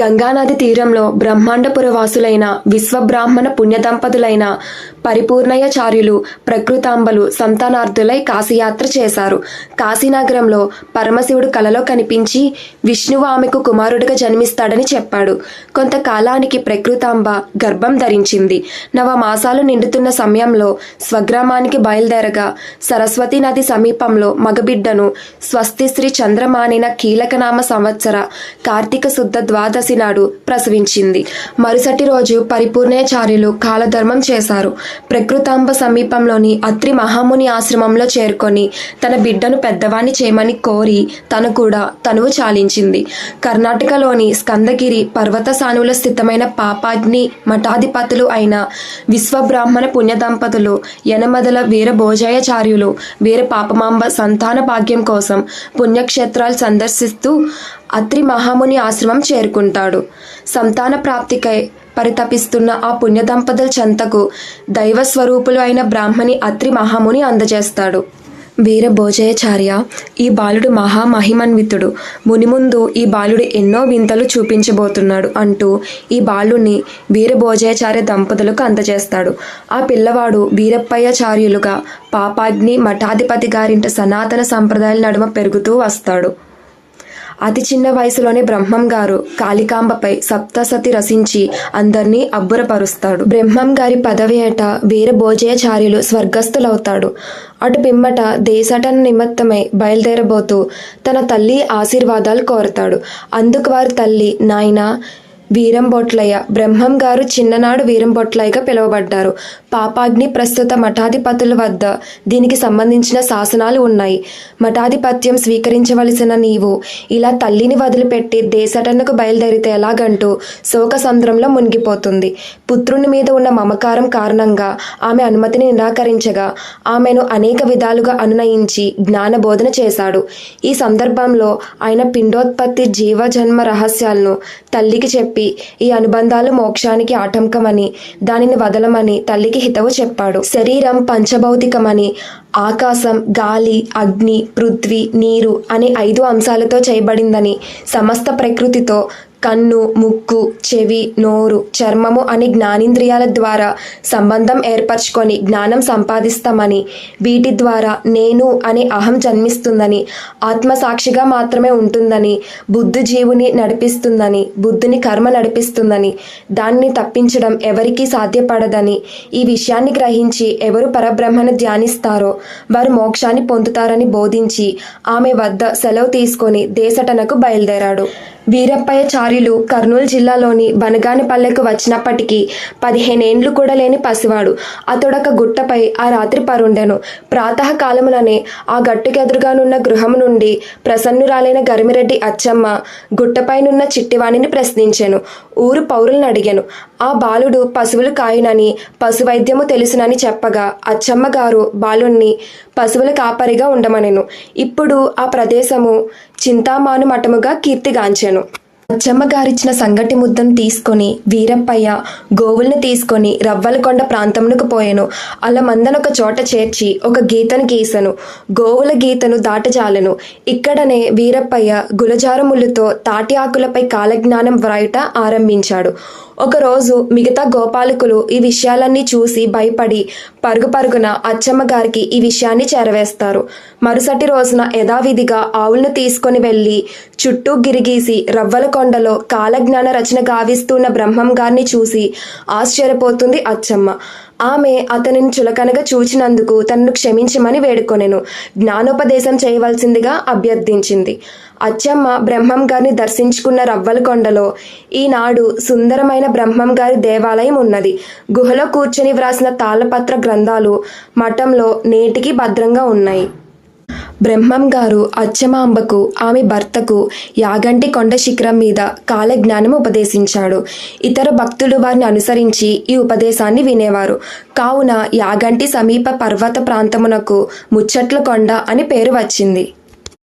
గంగానది తీరంలో బ్రహ్మాండపుర వాసులైన విశ్వబ్రాహ్మణ పుణ్యదంపతులైన పరిపూర్ణయాచార్యులు ప్రకృతాంబలు సంతానార్థులై కాశీయాత్ర చేశారు. కాశీనగరంలో పరమశివుడు కలలో కనిపించి విష్ణువు ఆమెకు కుమారుడిగా జన్మిస్తాడని చెప్పాడు. కొంతకాలానికి ప్రకృతాంబ గర్భం ధరించింది. నవమాసాలు నిండుతున్న సమయంలో స్వగ్రామానికి బయలుదేరగా సరస్వతి నది సమీపంలో మగబిడ్డను స్వస్తి శ్రీ చంద్రమానిన కీలకనామ సంవత్సర కార్తీక శుద్ధ ద్వాదశి నాడు ప్రసవించింది. మరుసటి రోజు పరిపూర్ణాచార్యులు కాలధర్మం చేశారు. ప్రకృతాంబ సమీపంలోని అత్రి మహాముని ఆశ్రమంలో చేరుకొని తన బిడ్డను పెద్దవాణ్ణి చేయమని కోరి తను కూడా తనువు చాలించింది. కర్ణాటకలోని స్కందగిరి పర్వత సానువుల స్థితమైన పాపాగ్ని మఠాధిపతులు అయిన విశ్వబ్రాహ్మణ పుణ్య దంపతులు యనమదల వీర భోజయాచార్యులు వీర పాపమాంబ సంతాన భాగ్యం కోసం పుణ్యక్షేత్రాలు సందర్శిస్తూ అత్రి మహాముని ఆశ్రమం చేరుకుంటాడు. సంతాన ప్రాప్తికై పరితపిస్తున్న ఆ పుణ్యదంపతుల చెంతకు దైవ స్వరూపులు అయిన బ్రాహ్మణి అత్రి మహాముని అందజేస్తాడు. వీర భోజయాచార్య ఈ బాలుడు మహామహిమన్వితుడు. ముని ముందు ఈ బాలుడు ఎన్నో వింతలు చూపించబోతున్నాడు అంటూ ఈ బాలుని వీర భోజయాచార్య దంపతులకు అందజేస్తాడు. ఆ పిల్లవాడు వీరప్పయ్యాచార్యులుగా పాపాగ్ని మఠాధిపతి గారింట సనాతన సంప్రదాయాల నడుమ పెరుగుతూ వస్తాడు. అతి చిన్న వయసులోనే బ్రహ్మం గారు కాళికాంబపై సప్తసతి రసించి అందరినీ అబ్బురపరుస్తాడు. బ్రహ్మం గారి పదవి ఏట వీర భోజయాచార్యులు స్వర్గస్థులవుతాడు. అటు పిమ్మట దేశటన నిమిత్తమై బయలుదేరబోతూ తన తల్లి ఆశీర్వాదాలు కోరతాడు. అందుకు వారి తల్లి నాయనా వీరంబొట్లయ్య. బ్రహ్మం గారు చిన్ననాడు వీరంబొట్లయ్యగా పిలువబడ్డారు. పాపాగ్ని ప్రస్తుత మఠాధిపతుల వద్ద దీనికి సంబంధించిన శాసనాలు ఉన్నాయి. మఠాధిపత్యం స్వీకరించవలసిన నీవు ఇలా తల్లిని వదిలిపెట్టి దేశటన్నకు బయలుదేరితే ఎలాగంటూ శోక సంద్రంలో మునిగిపోతుంది. పుత్రుని మీద ఉన్న మమకారం కారణంగా ఆమె అనుమతిని నిరాకరించగా ఆమెను అనేక విధాలుగా అనునయించి జ్ఞానబోధన చేశాడు. ఈ సందర్భంలో ఆయన పిండోత్పత్తి జీవజన్మ రహస్యాలను తల్లికి చెప్పి ఈ అనుబంధాలు మోక్షానికి ఆటంకమని దానిని వదలమని తల్లికి హితవు చెప్పాడు. శరీరం పంచభౌతికమని ఆకాశం గాలి అగ్ని పృథ్వీ నీరు అనే ఐదు అంశాలతో చేయబడిందని సమస్త ప్రకృతితో కన్ను ముక్కు చెవి నోరు చర్మము అని జ్ఞానేంద్రియాల ద్వారా సంబంధం ఏర్పరచుకొని జ్ఞానం సంపాదిస్తామని వీటి ద్వారా నేను అనే అహం జన్మిస్తుందని ఆత్మసాక్షిగా మాత్రమే ఉంటుందని బుద్ధి జీవుని నడిపిస్తుందని బుద్ధిని కర్మ నడిపిస్తుందని దాన్ని తప్పించడం ఎవరికీ సాధ్యపడదని ఈ విషయాన్ని గ్రహించి ఎవరు పరబ్రహ్మను ధ్యానిస్తారో వారు మోక్షాన్ని పొందుతారని బోధించి ఆమె వద్ద సెలవు తీసుకొని దేశటనకు బయలుదేరాడు. వీరప్పయ్యచార్యులు కర్నూలు జిల్లాలోని బనగానిపల్లెకు వచ్చినప్పటికీ పదిహేనేండ్లు కూడా లేని పసివాడు. అతడొక గుట్టపై ఆ రాత్రి పరుండెను. ప్రాతకాలములనే ఆ గట్టుకెదురుగానున్న గృహము నుండి ప్రసన్నురాలైన గరిమిరెడ్డి అచ్చమ్మ గుట్టపైనున్న చిట్టివాణిని ప్రశ్నించెను. ఊరు పౌరులను అడిగాను. ఆ బాలుడు పశువులు కాయునని పశువైద్యము తెలుసునని చెప్పగా అచ్చమ్మ గారు బాలుణ్ణి పశువుల కాపరిగా ఉండమనెను. ఇప్పుడు ఆ ప్రదేశము చింతామాను మఠముగా కీర్తిగాంచెను. అచ్చమ్మ గారిచ్చిన సంగటి ముద్దను తీసుకొని వీరప్పయ్య గోవుల్ని తీసుకొని రవ్వలకొండ ప్రాంతంలోకి పోయెను. అలా మందనొక చోట చేర్చి ఒక గీతను గీసెను. గోవుల గీతను దాటజాలను. ఇక్కడనే వీరప్పయ్య గులజారములతో తాటి ఆకులపై కాలజ్ఞానం వ్రాయుట ఆరంభించాడు. ఒకరోజు మిగతా గోపాలకులు ఈ విషయాలన్నీ చూసి భయపడి పరుగు పరుగున అచ్చమ్మ గారికి ఈ విషయాన్ని చేరవేస్తారు. మరుసటి రోజున యథావిధిగా ఆవులను తీసుకొని వెళ్ళి చుట్టూ గిరిగీసి రవ్వల కొండలో కాలజ్ఞాన రచన గావిస్తున్న బ్రహ్మం గారిని చూసి ఆశ్చర్యపోతుంది అచ్చమ్మ. ఆమె అతనిని చులకనగా చూచినందుకు తనను క్షమించమని వేడుకొనెను. జ్ఞానోపదేశం చేయవలసిందిగా అభ్యర్థించింది. అచ్చమ్మ బ్రహ్మం గారిని దర్శించుకున్న రవ్వలకొండలో ఈనాడు సుందరమైన బ్రహ్మం గారి దేవాలయం ఉన్నది. గుహలో కూర్చొని వ్రాసిన తాళపత్ర గ్రంథాలు మఠంలో నేటికి భద్రంగా ఉన్నాయి. బ్రహ్మం గారు అచ్చమాంబకు ఆమె భర్తకు యాగంటి కొండ శిఖరం మీద కాలజ్ఞానం ఉపదేశించాడు. ఇతర భక్తులు వారిని అనుసరించి ఈ ఉపదేశాన్ని వినేవారు. కావున యాగంటి సమీప పర్వత ప్రాంతమునకు ముచ్చట్ల కొండ అని పేరు వచ్చింది.